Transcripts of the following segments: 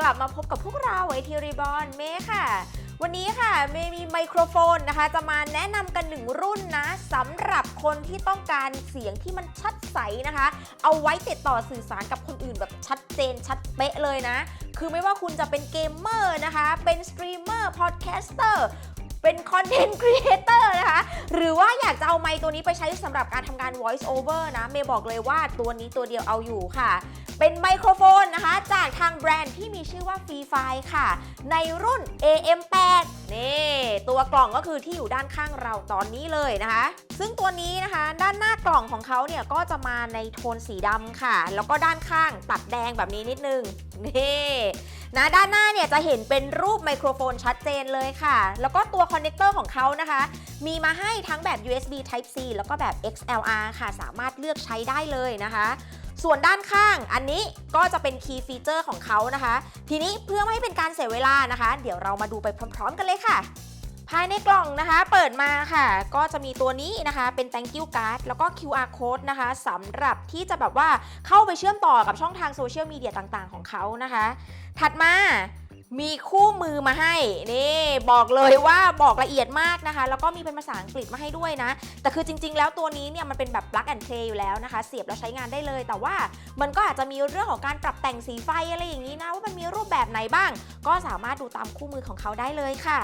กลับมาพบกับพวกเราไอทีรีบอลเมค่ะ วันนี้ค่ะเมมีไมโครโฟนนะคะ จะมาแนะนำกันหนึ่งรุ่นนะสำหรับคนที่ต้องการเสียงที่มันชัดใสนะคะ เอาไว้ติดต่อสื่อสารกับคนอื่นแบบชัดเจนชัดเป๊ะเลยนะ คือไม่ว่าคุณจะเป็นเกมเมอร์นะคะ เป็นสตรีมเมอร์พอดแคสเตอร์ เป็นคอนเทนต์ครีเอเตอร์นะคะ หรือว่าอยากจะเอาไมค์ตัวนี้ไปใช้สำหรับการทำงาน voice over นะ เมย์บอกเลยว่าตัวนี้ตัวเดียวเอาอยู่ค่ะ เป็นไมโครโฟนนะคะ จากทางแบรนด์ที่มีชื่อว่า Free f i ค่ะ ในรุ่น AM8 นี่ตัวกล่องก็คือที่อยู่ด้านข้างเราตอนนี้เลยนะคะ ซึ่งตัวนี้นะคะ ด้านหน้ากล่องของเขาเนี่ยก็จะมาในโทนสีดำค่ะ แล้วก็ด้านข้างตัดแดงแบบนี้นิดนึงนี่ นะด้านหน้าเนี่ยจะเห็นเป็นรูปไมโครโฟนชัดเจนเลยค่ะ แล้วก็ตัวคอนเนคเตอร์ของเขานะคะ มีมาให้ทั้งแบบ USB Type C แล้วก็แบบ XLR ค่ะ สามารถเลือกใช้ได้เลยนะคะส่วนด้านข้างอันนี้ก็จะเป็น Key Feature ของเขานะคะ ทีนี้เพื่อไม่ให้เป็นการเสียเวลานะคะ เดี๋ยวเรามาดูไปพร้อม ๆ กันเลยค่ะ ภายในกล่องนะคะ เปิดมาค่ะ ก็จะมีตัวนี้นะคะ เป็น thank you card แล้วก็ QR code นะคะสำหรับที่จะแบบว่าเข้าไปเชื่อมต่อกับช่องทางโซเชียลมีเดียต่างๆ ของเขานะคะ ถัดมามีคู่มือมาให้นี่บอกเลยว่าบอกละเอียดมากนะคะ แล้วก็มีเป็นภาษาอังกฤษมาให้ด้วยนะ แต่คือจริง ๆ แล้วตัวนี้เนี่ยมันเป็นแบบ plug and play อยู่แล้วนะคะ เสียบแล้วใช้งานได้เลย แต่ว่ามันก็อาจจะมีเรื่องของการปรับแต่งสีไฟอะไรอย่างนี้นะว่ามันมีรูปแบบไหนบ้าง ก็สามารถดูตามคู่มือของเขาได้เลยค่ะ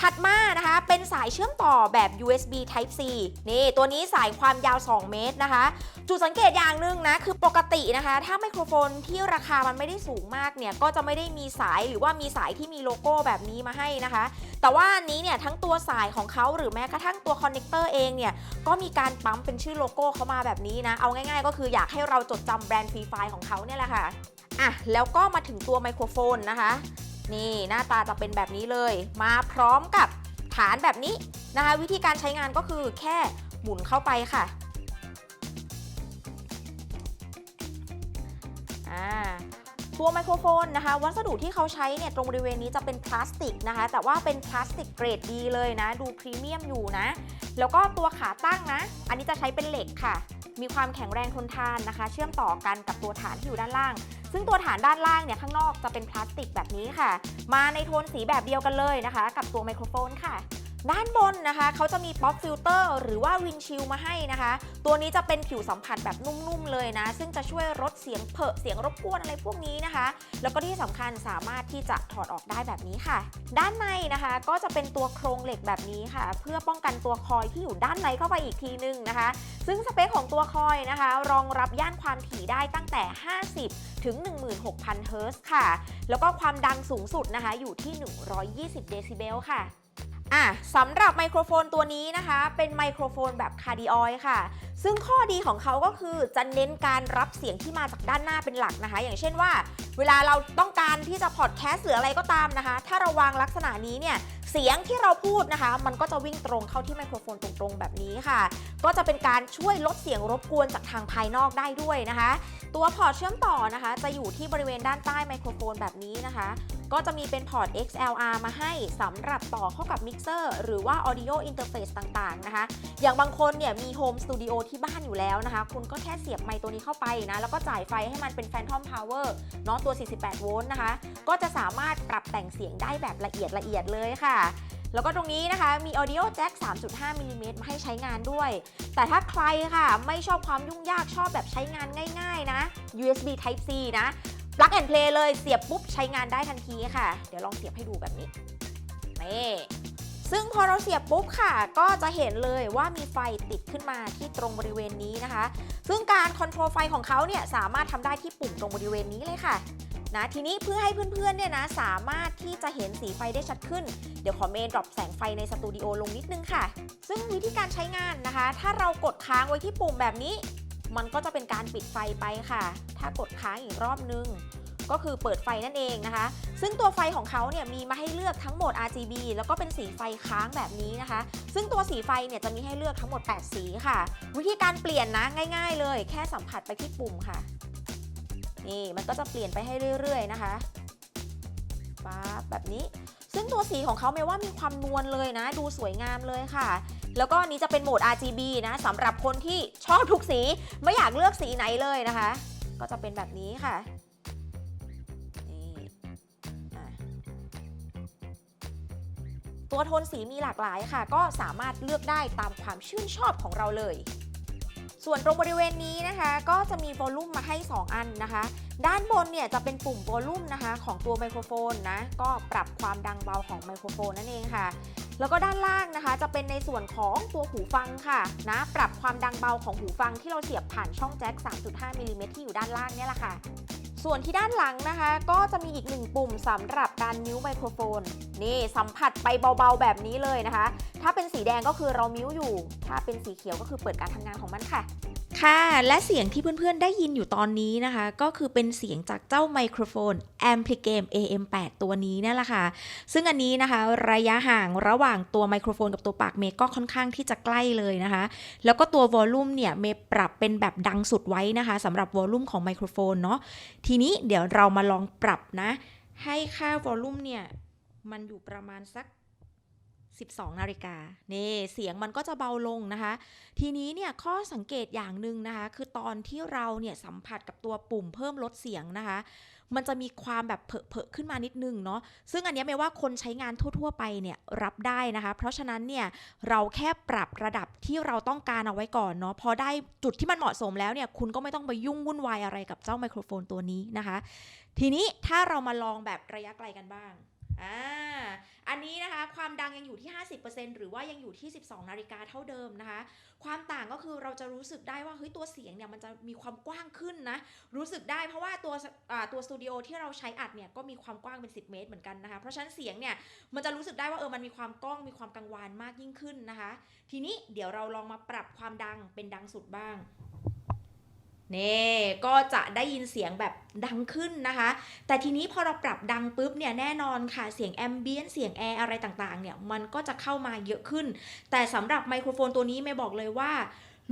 ถัดมานะคะ เป็นสายเชื่อมต่อแบบ USB Type C นี่ ตัวนี้สายความยาว 2 เมตรนะคะ จุดสังเกตอย่างหนึ่งนะ คือปกตินะคะ ถ้าไมโครโฟนที่ราคามันไม่ได้สูงมากเนี่ย ก็จะไม่ได้มีสายหรือว่ามีสายที่มีโลโก้แบบนี้มาให้นะคะ แต่ว่าอันนี้เนี่ย ทั้งตัวสายของเขาหรือแม้กระทั่งตัวคอนเนคเตอร์เองเนี่ย ก็มีการปั๊มเป็นชื่อโลโก้เขามาแบบนี้นะ เอาง่าย ๆ ก็คืออยากให้เราจดจำแบรนด์ฟรีไฟของเขาเนี่ยแหละค่ะอะแล้วก็มาถึงตัวไมโครโฟนนะคะ นี่หน้าตาจะเป็นแบบนี้เลย มาพร้อมกับฐานแบบนี้นะคะ วิธีการใช้งานก็คือแค่หมุนเข้าไปค่ะอ่าตัวไมโครโฟนนะคะ วัสดุที่เขาใช้เนี่ยตรงบริเวณนี้จะเป็นพลาสติกนะคะ แต่ว่าเป็นพลาสติกเกรดดีเลยนะ ดูพรีเมียมอยู่นะ แล้วก็ตัวขาตั้งนะ อันนี้จะใช้เป็นเหล็กค่ะ มีความแข็งแรงทนทานนะคะ เชื่อมต่อกันกับตัวฐานที่อยู่ด้านล่าง ซึ่งตัวฐานด้านล่างเนี่ยข้างนอกจะเป็นพลาสติกแบบนี้ค่ะ มาในโทนสีแบบเดียวกันเลยนะคะ กับตัวไมโครโฟนค่ะ ด้านบนนะคะเขาจะมีป๊อปฟิลเตอร์หรือว่าวินชิลมาให้นะคะ ตัวนี้จะเป็นผิวสัมผัสแบบนุ่มๆเลยนะ ซึ่งจะช่วยลดเสียงเผอะเสียงรบกวนอะไรพวกนี้นะคะ แล้วก็ที่สำคัญสามารถที่จะถอดออกได้แบบนี้ค่ะ ด้านในนะคะก็จะเป็นตัวโครงเหล็กแบบนี้ค่ะ เพื่อป้องกันตัวคอยที่อยู่ด้านในเข้าไปอีกทีนึงนะคะ ซึ่งสเปคของตัวคอยนะคะ รองรับย่านความถี่ได้ตั้งแต่ 50 ถึง 16,000 เฮิรตซ์ค่ะ แล้วก็ความดังสูงสุดนะคะอยู่ที่ 120 เดซิเบลค่ะ อะสำหรับไมโครโฟนตัวนี้นะคะ เป็นไมโครโฟนแบบคาร์ดิออยค่ะ ซึ่งข้อดีของเขาก็คือจะเน้นการรับเสียงที่มาจากด้านหน้าเป็นหลักนะคะ อย่างเช่นว่า เวลาเราต้องการที่จะพอดแคสต์หรืออะไรก็ตามนะคะ ถ้าเราวางลักษณะนี้เนี่ยเสียงที่เราพูดนะคะ มันก็จะวิ่งตรงเข้าที่ไมโครโฟนตรงๆแบบนี้ค่ะ ก็จะเป็นการช่วยลดเสียงรบกวนจากทางภายนอกได้ด้วยนะคะ ตัวพอร์ตเชื่อมต่อนะคะ จะอยู่ที่บริเวณด้านใต้ไมโครโฟนแบบนี้นะคะ ก็จะมีเป็นพอร์ต XLR มาให้สำหรับต่อเข้ากับมิกเซอร์หรือว่า Audio Interface ต่างๆนะคะ อย่างบางคนเนี่ยมีโฮมสตูดิโอที่บ้านอยู่แล้วนะคะ คุณก็แค่เสียบไมค์ตัวนี้เข้าไปนะ แล้วก็จ่ายไฟให้มันเป็น Phantom Power เนาะตัว 48 โวลต์นะคะ ก็จะสามารถปรับแต่งเสียงได้แบบละเอียดละเอียดเลยค่ะ แล้วก็ตรงนี้นะคะมี Audio Jack 3.5มิลลิเมตรมาให้ใช้งานด้วย แต่ถ้าใครค่ะไม่ชอบความยุ่งยากชอบแบบใช้งานง่าย ๆนะ USB Type C นะ plug and play เลยเสียบปุ๊บใช้งานได้ทันทีค่ะ เดี๋ยวลองเสียบให้ดูแบบนี้นี่ซึ่งพอเราเสียบปุ๊บค่ะ ก็จะเห็นเลยว่ามีไฟติดขึ้นมาที่ตรงบริเวณนี้นะคะ ซึ่งการคอนโทรลไฟของเขาเนี่ยสามารถทำได้ที่ปุ่มตรงบริเวณนี้เลยค่ะนะทีนี้เพื่อให้เพื่อนๆเนี่ยนะสามารถที่จะเห็นสีไฟได้ชัดขึ้น เดี๋ยวขอเมนดรอปแสงไฟในสตูดิโอลงนิดนึงค่ะ ซึ่งวิธีการใช้งานนะคะ ถ้าเรากดค้างไว้ที่ปุ่มแบบนี้ มันก็จะเป็นการปิดไฟไปค่ะ ถ้ากดค้างอีกรอบนึง ก็คือเปิดไฟนั่นเองนะคะ ซึ่งตัวไฟของเขาเนี่ยมีมาให้เลือกทั้งหมด RGB แล้วก็เป็นสีไฟค้างแบบนี้นะคะ ซึ่งตัวสีไฟเนี่ยจะมีให้เลือกทั้งหมด 8 สีค่ะ วิธีการเปลี่ยนนะง่าย ๆ เลย แค่สัมผัสไปที่ปุ่มค่ะ นี่มันก็จะเปลี่ยนไปให้เรื่อย ๆ นะคะป๊าบแบบนี้ ซึ่งตัวสีของเขาไม่ว่ามีความนวลเลยนะ ดูสวยงามเลยค่ะ แล้วก็นี้จะเป็นโหมด RGB นะสำหรับคนที่ชอบทุกสีไม่อยากเลือกสีไหนเลยนะคะ ก็จะเป็นแบบนี้ค่ะตัวโทนสีมีหลากหลายค่ะ ก็สามารถเลือกได้ตามความชื่นชอบของเราเลย ส่วนตรงบริเวณนี้นะคะ ก็จะมีโวลลูมมาให้ 2 อันนะคะ ด้านบนเนี่ยจะเป็นปุ่มวอลลุ่มนะคะ ของตัวไมโครโฟนนะก็ปรับความดังเบาของไมโครโฟนนั่นเองค่ะ แล้วก็ด้านล่างนะคะ จะเป็นในส่วนของตัวหูฟังค่ะนะปรับความดังเบาของหูฟังที่เราเสียบผ่านช่องแจ็ค 3.5มิลลิเมตรที่อยู่ด้านล่างเนี่ยแหละค่ะส่วนที่ด้านหลังนะคะ ก็จะมีอีกหนึ่งปุ่มสำหรับการมิ้วไมโครโฟน นี่สัมผัสไปเบาๆแบบนี้เลยนะคะ ถ้าเป็นสีแดงก็คือเรามิ้วอยู่ ถ้าเป็นสีเขียวก็คือเปิดการทำงานของมันค่ะ ค่ะ และเสียงที่เพื่อนๆได้ยินอยู่ตอนนี้นะคะ ก็คือเป็นเสียงจากเจ้าไมโครโฟน Ampligame AM8 ตัวนี้นั่นแหละค่ะ ซึ่งอันนี้นะคะ ระยะห่างระหว่างตัวไมโครโฟนกับตัวปากเมย์ก็ค่อนข้างที่จะใกล้เลยนะคะ แล้วก็ตัววอลลุ่มเนี่ยเมย์ปรับเป็นแบบดังสุดไว้นะคะสำหรับวอลลุ่มของไมโครโฟนเนาะทีนี้เดี๋ยวเรามาลองปรับนะ ให้ค่าวอลลุ่มเนี่ยมันอยู่ประมาณสัก 12 นาฬิกาเนี่เสียงมันก็จะเบาลงนะคะ ทีนี้เนี่ยข้อสังเกตอย่างหนึ่งนะคะ คือตอนที่เราเนี่ยสัมผัสกับตัวปุ่มเพิ่มลดเสียงนะคะ มันจะมีความแบบเผอะๆขึ้นมานิดนึงเนาะซึ่งอันนี้ไม่ว่าคนใช้งานทั่ว ๆ ไปเนี่ยรับได้นะคะ เพราะฉะนั้นเนี่ยเราแค่ปรับระดับที่เราต้องการเอาไว้ก่อนเนาะพอได้จุดที่มันเหมาะสมแล้วเนี่ยคุณก็ไม่ต้องไปยุ่งวุ่นวายอะไรกับเจ้าไมโครโฟนตัวนี้นะคะ ทีนี้ถ้าเรามาลองแบบระยะไกลกันบ้าง อ่าอันนี้นะคะความดังยังอยู่ที่ 50%หรือว่ายังอยู่ที่ 12 นาฬิกาเท่าเดิมนะคะ ความต่างก็คือเราจะรู้สึกได้ว่าเฮ้ยตัวเสียงเนี่ยมันจะมีความกว้างขึ้นนะรู้สึกได้เพราะว่าตัวอ่าตัวสตูดิโอที่เราใช้อัดเนี่ยก็มีความกว้างเป็น 10 เมตรเหมือนกันนะคะเพราะฉะนั้นเสียงเนี่ยมันจะรู้สึกได้ว่าเออมันมีความก้องมีความกังวานมากยิ่งขึ้นนะคะ ทีนี้เดี๋ยวเราลองมาปรับความดังเป็นดังสุดบ้าง นี่ก็จะได้ยินเสียงแบบดังขึ้นนะคะ แต่ทีนี้พอเราปรับดังปุ๊บเนี่ยแน่นอนค่ะเสียงแอมเบียนเสียงแอร์อะไรต่างๆเนี่ยมันก็จะเข้ามาเยอะขึ้น แต่สำหรับไมโครโฟนตัวนี้ไม่บอกเลยว่า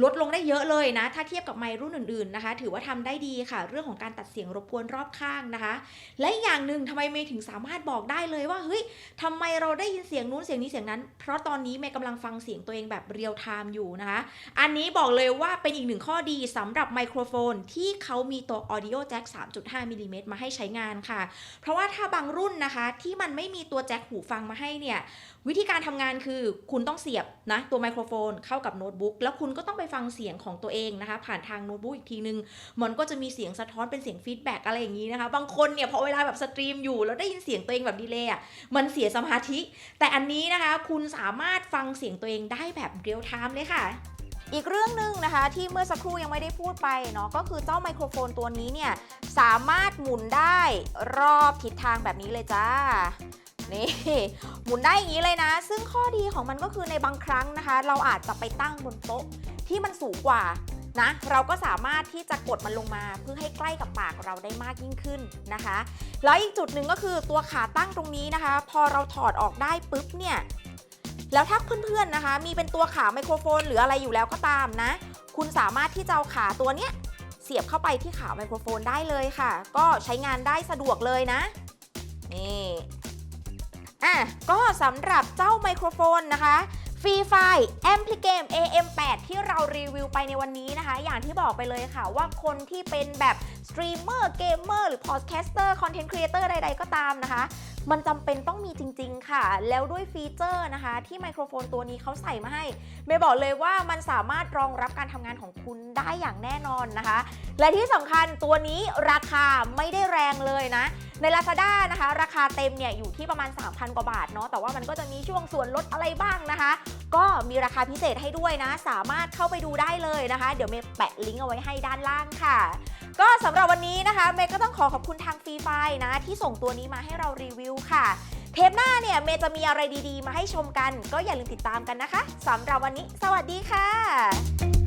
ลดลงได้เยอะเลยนะ ถ้าเทียบกับไมรุ่นอื่นๆนะคะ ถือว่าทำได้ดีค่ะ เรื่องของการตัดเสียงรบกวนรอบข้างนะคะ และอย่างหนึ่งทำไมเมย์ถึงสามารถบอกได้เลยว่าเฮ้ยทำไมเราได้ยินเสียงนู้นเสียงนี้เสียงนั้น เพราะตอนนี้เมย์กำลังฟังเสียงตัวเองแบบเรียลไทม์อยู่นะคะ อันนี้บอกเลยว่าเป็นอีกหนึ่งข้อดีสำหรับไมโครโฟนที่เขามีตัว Audio Jack 3.5มิลลิเมตรมาให้ใช้งานค่ะ เพราะว่าถ้าบางรุ่นนะคะ ที่มันไม่มีตัวแจ็คหูฟังมาให้เนี่ยวิธีการทำงานคือคุณต้องเสียบนะตัวไมโครโฟนเข้ากับโน้ตบุ๊กแล้วคุณก็ต้องไปฟังเสียงของตัวเองนะคะ ผ่านทางโน้ตบุ๊กอีกทีนึง มันก็จะมีเสียงสะท้อนเป็นเสียงฟีดแบ็กอะไรอย่างนี้นะคะ บางคนเนี่ยพอเวลาแบบสตรีมอยู่แล้วได้ยินเสียงตัวเองแบบดีเลยอะมันเสียสมาธิ แต่อันนี้นะคะ คุณสามารถฟังเสียงตัวเองได้แบบเรียลไทม์เลยค่ะ อีกเรื่องหนึ่งนะคะที่เมื่อสักครู่ยังไม่ได้พูดไปเนาะก็คือเจ้าไมโครโฟนตัวนี้เนี่ยสามารถหมุนได้รอบทิศทางแบบนี้เลยจ้านี่หมุนได้อย่างนี้เลยนะ ซึ่งข้อดีของมันก็คือในบางครั้งนะคะ เราอาจจะไปตั้งบนโต๊ะที่มันสูงกว่านะเราก็สามารถที่จะกดมันลงมาเพื่อให้ใกล้กับปากเราได้มากยิ่งขึ้นนะคะ แล้วอีกจุดหนึ่งก็คือตัวขาตั้งตรงนี้นะคะ พอเราถอดออกได้ปุ๊บเนี่ย แล้วถ้าเพื่อนๆนะคะ มีเป็นตัวขาไมโครโฟนหรืออะไรอยู่แล้วก็ตามนะ คุณสามารถที่จะเอาขาตัวเนี้ยเสียบเข้าไปที่ขาไมโครโฟนได้เลยค่ะ ก็ใช้งานได้สะดวกเลยนะ นี่อะก็สำหรับเจ้าไมโครโฟนนะคะฟรีไฟ Ampligame AM8 ที่เรารีวิวไปในวันนี้นะคะ อย่างที่บอกไปเลยค่ะว่าคนที่เป็นแบบสตรีมเมอร์เกมเมอร์หรือพอดแคสเตอร์คอนเทนต์ครีเอเตอร์ใดๆก็ตามนะคะ มันจำเป็นต้องมีจริง ๆ ค่ะ แล้วด้วยฟีเจอร์นะคะ ที่ไมโครโฟนตัวนี้เขาใส่มาให้เมย์บอกเลยว่ามันสามารถรองรับการทำงานของคุณได้อย่างแน่นอนนะคะ และที่สำคัญตัวนี้ราคาไม่ได้แรงเลยนะใน Lazada นะคะ ราคาเต็มเนี่ยอยู่ที่ประมาณ 3,000 กว่าบาทเนาะแต่ว่ามันก็จะมีช่วงส่วนลดอะไรบ้างนะคะ ก็มีราคาพิเศษให้ด้วยนะ สามารถเข้าไปดูได้เลยนะคะ เดี๋ยวเมย์แปะลิงก์เอาไว้ให้ด้านล่างค่ะ ก็สำหรับวันนี้นะคะ เมย์ก็ต้องขอขอบคุณทางฟรีไฟนะ ที่ส่งตัวนี้มาให้เรารีวิวค่ะ เทปหน้าเนี่ยเมย์จะมีอะไรดีๆ มาให้ชมกัน ก็อย่าลืมติดตามกันนะคะสำหรับวันนี้ สวัสดีค่ะ